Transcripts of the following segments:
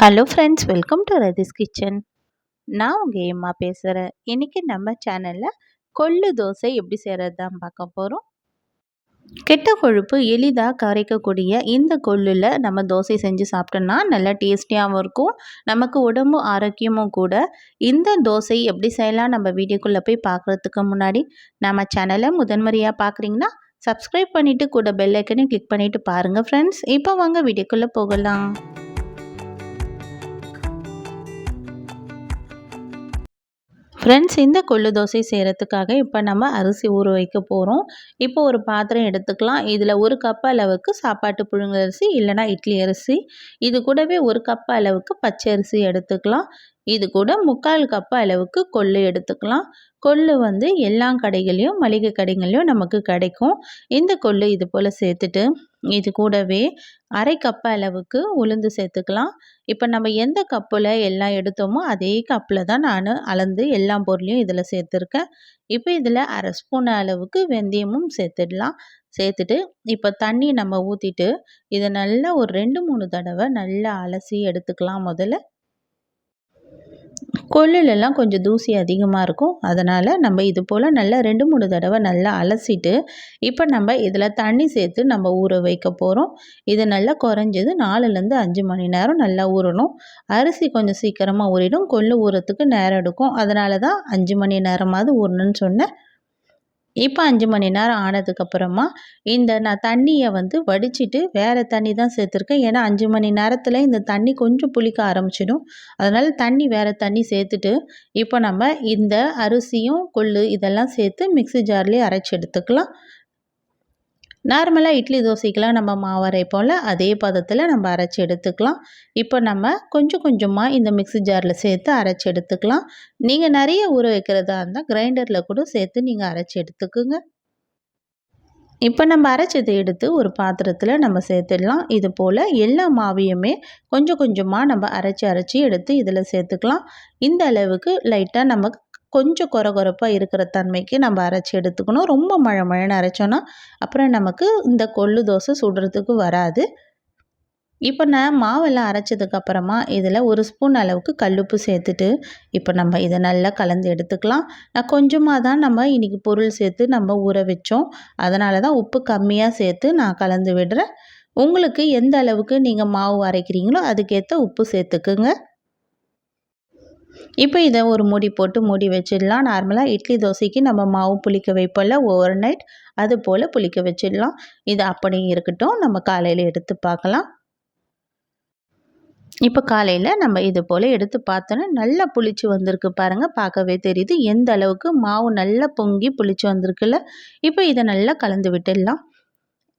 Hello friends welcome to Rathi's kitchen நான் உங்கள் ஏம்மா பேசுகிறேன் இன்றைக்கி நம்ம சேனலில் கொள்ளு தோசை எப்படி செய்கிறது தான் பார்க்க போகிறோம் கெட்ட கொழுப்பு எளிதாக கரைக்கக்கூடிய இந்த கொள்ளில் நம்ம தோசை செஞ்சு சாப்பிட்டோன்னா நல்லா டேஸ்டியாகவும் இருக்கும். நமக்கு உடம்பு ஆரோக்கியமும் கூட. இந்த தோசை எப்படி செய்யலாம் நம்ம வீடியோக்குள்ளே போய் பார்க்குறதுக்கு முன்னாடி நம்ம சேனலை முதன்முறையாக பார்க்குறீங்கன்னா சப்ஸ்கிரைப் பண்ணிவிட்டு கூட பெல்லைக்கனையும் கிளிக் பண்ணிவிட்டு பாருங்கள் ஃப்ரெண்ட்ஸ் இப்போ வாங்க வீடியோக்குள்ளே போகலாம். ஃப்ரெண்ட்ஸ் இந்த கொள்ளு தோசை செய்கிறதுக்காக இப்போ நம்ம அரிசி ஊற வைக்க போகிறோம் இப்போ ஒரு பாத்திரம் எடுத்துக்கலாம். இதில் ஒரு கப் அளவுக்கு சாப்பாட்டு புழுங்க அரிசி இல்லைனா இட்லி அரிசி. இது கூடவே ஒரு கப் அளவுக்கு பச்சை அரிசி எடுத்துக்கலாம். இது கூட முக்கால் கப் அளவுக்கு கொள்ளு எடுத்துக்கலாம். கொள்ளு வந்து எல்லா கடைகளையும் மளிகை கடைகள்லையும் நமக்கு கிடைக்கும். இந்த கொள்ளு இது போல் சேர்த்துட்டு இது கூடவே அரை கப் அளவுக்கு உளுந்து சேர்த்துக்கலாம். இப்போ நம்ம எந்த கப்பில் எல்லாம் எடுத்தோமோ அதே கப்பில் தான் நான் அளந்து எல்லா பொருளையும் இதில் சேர்த்துருக்கேன். இப்போ இதில் அரை ஸ்பூன் அளவுக்கு வெந்தயமும் சேர்த்துடலாம். சேர்த்துட்டு இப்போ தண்ணி நம்ம ஊற்றிட்டு இதை நல்லா ஒரு ரெண்டு மூணு தடவை நல்லா அலசி எடுத்துக்கலாம் முதல்ல. கொள்ளுலலாம் கொஞ்சம் தூசி அதிகமாக இருக்கும். அதனால் நம்ம இது போல் நல்லா ரெண்டு மூணு தடவை நல்லா அலசிட்டு இப்போ நம்ம இதில் தண்ணி சேர்த்து நம்ம ஊற வைக்க போகிறோம் இது நல்லா குறைஞ்சது நாலுலேருந்து அஞ்சு மணி நேரம் நல்லா ஊறணும். அரிசி கொஞ்சம் சீக்கிரமாக ஊறிடும். கொள்ளு ஊறத்துக்கு நேரம் எடுக்கும். அதனால தான் அஞ்சு மணி நேரமாவது ஊறணுன்னு சொன்னேன். இப்போ அஞ்சு மணி நேரம் ஆனதுக்கப்புறமா இந்த நான் தண்ணியை வந்து வடிச்சிட்டு வேறு தண்ணி தான் சேர்த்துருக்கேன். ஏன்னா அஞ்சு மணி நேரத்தில் இந்த தண்ணி கொஞ்சம் புளிக்க ஆரம்பிச்சிடும். அதனால் தண்ணி வேறு தண்ணி சேர்த்துட்டு இப்போ நம்ம இந்த அரிசியும் கொள்ளு இதெல்லாம் சேர்த்து மிக்சி ஜார்லேயே அரைச்சி எடுத்துக்கலாம். நார்மலாக இட்லி தோசைக்கெலாம் நம்ம மாவு போல் அதே பதத்தில் நம்ம அரைச்சி எடுத்துக்கலாம். இப்போ நம்ம கொஞ்சம் கொஞ்சமாக இந்த மிக்சி ஜாரில் சேர்த்து அரைச்சி எடுத்துக்கலாம். நீங்கள் நிறைய ஊற வைக்கிறதா இருந்தால் கிரைண்டரில் கூட சேர்த்து நீங்கள் அரைச்சி எடுத்துக்குங்க. இப்போ நம்ம அரைச்சதை எடுத்து ஒரு பாத்திரத்தில் நம்ம சேர்த்துடலாம். இது போல் எல்லா மாவையுமே கொஞ்சம் கொஞ்சமாக நம்ம அரைச்சி அரைச்சி எடுத்து இதில் சேர்த்துக்கலாம். இந்த அளவுக்கு லைட்டாக நமக்கு கொஞ்சம் குறகுறப்பாக இருக்கிற தன்மைக்கு நம்ம அரைச்சி எடுத்துக்கணும். ரொம்ப மழை மழைன்னு அரைச்சோன்னா அப்புறம் நமக்கு இந்த கொள்ளு தோசை சுடுறதுக்கு வராது. இப்போ நான் மாவெல்லாம் அரைச்சதுக்கப்புறமா இதில் ஒரு ஸ்பூன் அளவுக்கு கல்லுப்பு சேர்த்துட்டு இப்போ நம்ம இதை நல்லா கலந்து எடுத்துக்கலாம். நான் கொஞ்சமாக தான் நம்ம இன்றைக்கி பொருள் சேர்த்து நம்ம ஊற வச்சோம். அதனால தான் உப்பு கம்மியாக சேர்த்து நான் கலந்து விடுறேன். உங்களுக்கு எந்த அளவுக்கு நீங்கள் மாவு அரைக்கிறீங்களோ அதுக்கேற்ற உப்பு சேர்த்துக்குங்க. இப்போ இதை ஒரு மூடி போட்டு மூடி வச்சிடலாம். நார்மலாக இட்லி தோசைக்கு நம்ம மாவு புளிக்க வைப்போம்ல ஓவர் நைட் அது போல் புளிக்க வச்சிடலாம். இது அப்படியே இருக்கட்டும். நம்ம காலையில் எடுத்து பார்க்கலாம். இப்போ காலையில் நம்ம இது போல் எடுத்து பார்த்தோன்னா நல்லா புளிச்சு வந்திருக்கு பாருங்கள் பார்க்கவே தெரியுது. எந்த அளவுக்கு மாவு நல்லா பொங்கி புளிச்சு வந்திருக்குல்ல. இப்போ இதை நல்லா கலந்து விட்டுடலாம்.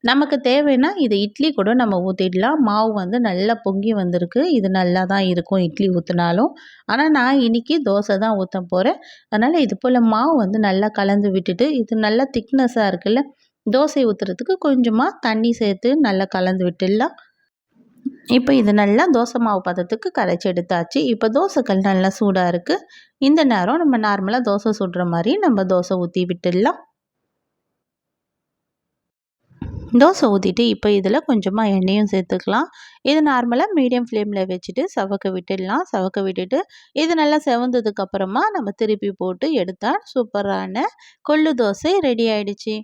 நமக்கு தேவைன்னா இது இட்லி கூட நம்ம ஊற்றிடலாம் மாவு வந்து நல்லா பொங்கி வந்திருக்கு. இது நல்லா தான் இருக்கும் இட்லி ஊற்றினாலும் ஆனால் நான் இன்றைக்கி தோசை தான் ஊற்ற போகிறேன் அதனால் இது போல் மாவு வந்து நல்லா கலந்து விட்டுட்டு இது நல்லா திக்னஸாக இருக்குல்ல தோசை ஊற்றுறதுக்கு கொஞ்சமாக தண்ணி சேர்த்து நல்லா கலந்து விட்டுடலாம். இப்போ இது நல்லா தோசை மாவு பதத்துக்கு கரைச்சி எடுத்தாச்சு. இப்போ தோசைக்கல் நல்லா சூடாக இருக்குது இந்த நேரம் நம்ம நார்மலாக தோசை சுடுற மாதிரி நம்ம தோசை ஊற்றி விட்டுடலாம். தோசை ஊற்றிட்டு இப்போ இதில் கொஞ்சமாக எண்ணெயும் சேர்த்துக்கலாம். இது நார்மலாக மீடியம் ஃப்ளேமில் வச்சுட்டு சவக்க விட்டுடலாம். சவக்க விட்டுட்டு இது நல்லா செவந்ததுக்கப்புறமா நம்ம திருப்பி போட்டு எடுத்தால் சூப்பரான கொள்ளு தோசை ரெடி ஆயிடுச்சு.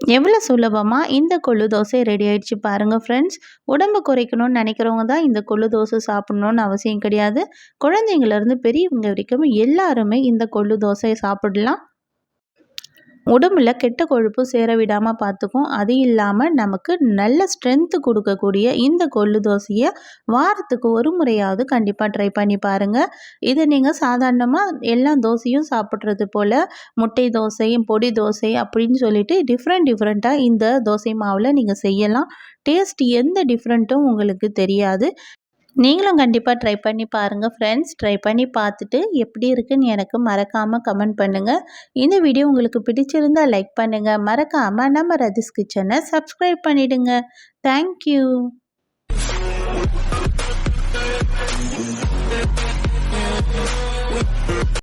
எவ்வளோ சுலபமாக இந்த கொள்ளு தோசை ரெடி ஆயிடுச்சு பாருங்கள் ஃப்ரெண்ட்ஸ் உடம்பு குறைக்கணும்னு நினைக்கிறவங்க தான் இந்த கொள்ளு தோசை சாப்பிட்ணுன்னு அவசியம் கிடையாது. குழந்தைங்கள்லேருந்து பெரியவங்க வரைக்கும் எல்லாருமே இந்த கொள்ளு தோசையை சாப்பிடலாம். உடம்புல கெட்ட கொழுப்பு சேர விடாமல் பார்த்துக்கும் அது இல்லாமல் நமக்கு நல்ல ஸ்ட்ரென்த்து கொடுக்கக்கூடிய இந்த கொள்ளு தோசையை வாரத்துக்கு ஒரு முறையாவது கண்டிப்பாக ட்ரை பண்ணி பாருங்கள் இதை நீங்கள் சாதாரணமாக எல்லா தோசையும் சாப்பிட்றது போல் முட்டை தோசை பொடி தோசை அப்படின்னு சொல்லிட்டு டிஃப்ரெண்ட் டிஃப்ரெண்ட்டாக இந்த தோசை மாவில் நீங்கள் செய்யலாம். டேஸ்ட் எந்த டிஃப்ரெண்ட்டும் உங்களுக்கு தெரியாது. நீங்களும் கண்டிப்பாக ட்ரை பண்ணி பாருங்கள் ஃப்ரெண்ட்ஸ் ட்ரை பண்ணி பார்த்துட்டு எப்படி இருக்குன்னு எனக்கு மறக்காமல் கமெண்ட் பண்ணுங்கள் இந்த வீடியோ உங்களுக்கு பிடிச்சிருந்தால் லைக் பண்ணுங்கள் மறக்காமல் நம்ம ரதிஸ் கிச்சனை சப்ஸ்கிரைப் பண்ணிவிடுங்க தேங்க்யூ